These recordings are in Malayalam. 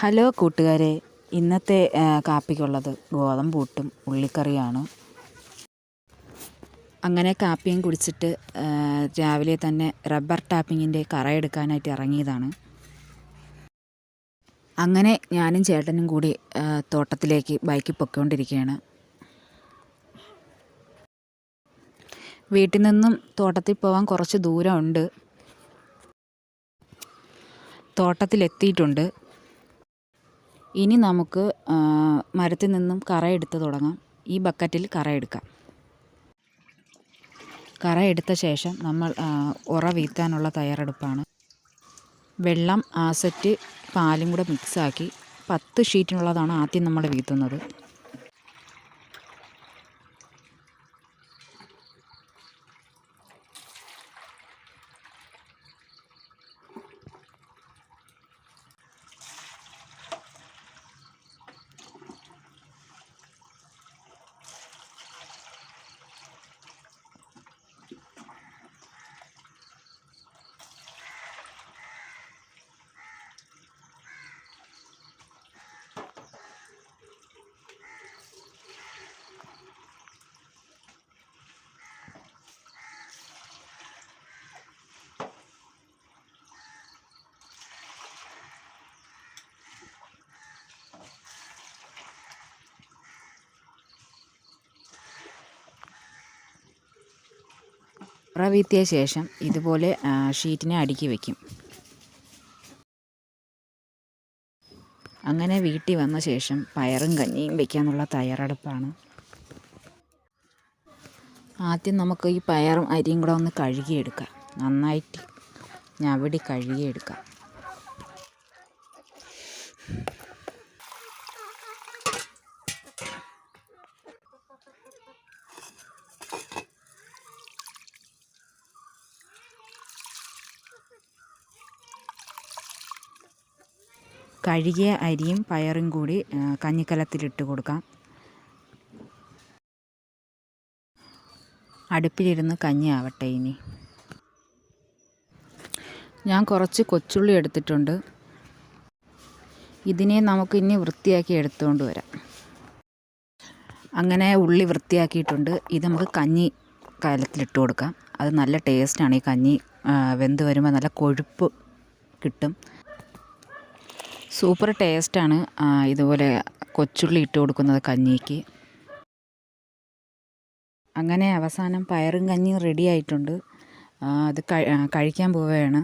ഹലോ കൂട്ടുകാരെ. ഇന്നത്തെ കാപ്പിക്കുള്ളത് ഗോതമ്പ് പുട്ടും ഉള്ളിക്കറിയാണ് അങ്ങനെ കാപ്പിയും കുടിച്ചിട്ട് രാവിലെ തന്നെ റബ്ബർ ടാപ്പിങ്ങിന്റെ കറയെടുക്കാനായിട്ട് ഇറങ്ങിയതാണ്. അങ്ങനെ ഞാനും ചേട്ടനും കൂടി തോട്ടത്തിലേക്ക് ബൈക്കിൽ പൊയ്ക്കൊണ്ടിരിക്കുകയാണ്. വീട്ടിൽ നിന്നും തോട്ടത്തിൽ പോകാൻ കുറച്ച് ദൂരമുണ്ട്. തോട്ടത്തിലെത്തിയിട്ടുണ്ട്. ഇനി നമുക്ക് മരത്തിൽ നിന്നും കറ എടുത്ത് തുടങ്ങാം. ഈ ബക്കറ്റിൽ കറ എടുക്കാം. കറ എടുത്ത ശേഷം നമ്മൾ ഉറ വീത്താനുള്ള തയ്യാറെടുപ്പാണ്. വെള്ളം ആസറ്റ് പാലും കൂടെ മിക്സാക്കി പത്ത് ഷീറ്റിനുള്ളതാണ് ആദ്യം നമ്മൾ വീത്തുന്നത്. ഉറ വീത്തിയ ശേഷം ഇതുപോലെ ഷീറ്റിനെ അടുക്കി വയ്ക്കും അങ്ങനെ വീട്ടിൽ വന്ന ശേഷം പയറും കഞ്ഞിയും വയ്ക്കാനുള്ള തയ്യാറെടുപ്പാണ്. ആദ്യം നമുക്ക് ഈ പയറും അരിയും കൂടെ ഒന്ന് കഴുകിയെടുക്കാം. നന്നായിട്ട് ഞവടി കഴുകിയെടുക്കാം. കഴുകിയ അരിയും പയറും കൂടി കഞ്ഞിക്കലത്തിലിട്ട് കൊടുക്കാം. അടുപ്പിലിരുന്ന് കഞ്ഞി ആവട്ടെ ഇനി. ഞാൻ കുറച്ച് കൊച്ചുള്ളി എടുത്തിട്ടുണ്ട്. ഇതിനെ നമുക്ക് ഇനി വൃത്തിയാക്കി എടുത്തുകൊണ്ട് വരാം. അങ്ങനെ ഉള്ളി വൃത്തിയാക്കിയിട്ടുണ്ട്. ഇത് നമുക്ക് കഞ്ഞി കലത്തിലിട്ട് കൊടുക്കാം. അത് നല്ല ടേസ്റ്റാണ് ഈ കഞ്ഞി വെന്ത് വരുമ്പോൾ നല്ല കൊഴുപ്പ് കിട്ടും. സൂപ്പർ ടേസ്റ്റാണ്. ഇതുപോലെ കൊച്ചുള്ളി ഇട്ട് കൊടുക്കുന്നത് കഞ്ഞിക്ക്. അങ്ങനെ അവസാനം പയറും കഞ്ഞിയും റെഡി ആയിട്ടുണ്ട്. അത് കഴിക്കാൻ പോവുകയാണ്.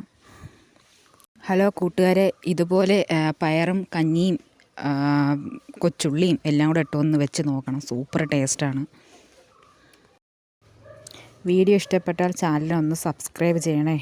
ഹലോ കൂട്ടുകാരെ ഇതുപോലെ പയറും കഞ്ഞിയും കൊച്ചുള്ളിയും എല്ലാം കൂടെ ഇട്ടൊന്ന് വെച്ച് നോക്കണം. സൂപ്പർ ടേസ്റ്റാണ്. വീഡിയോ ഇഷ്ടപ്പെട്ടാൽ ചാനൽ ഒന്ന് സബ്സ്ക്രൈബ് ചെയ്യണേ.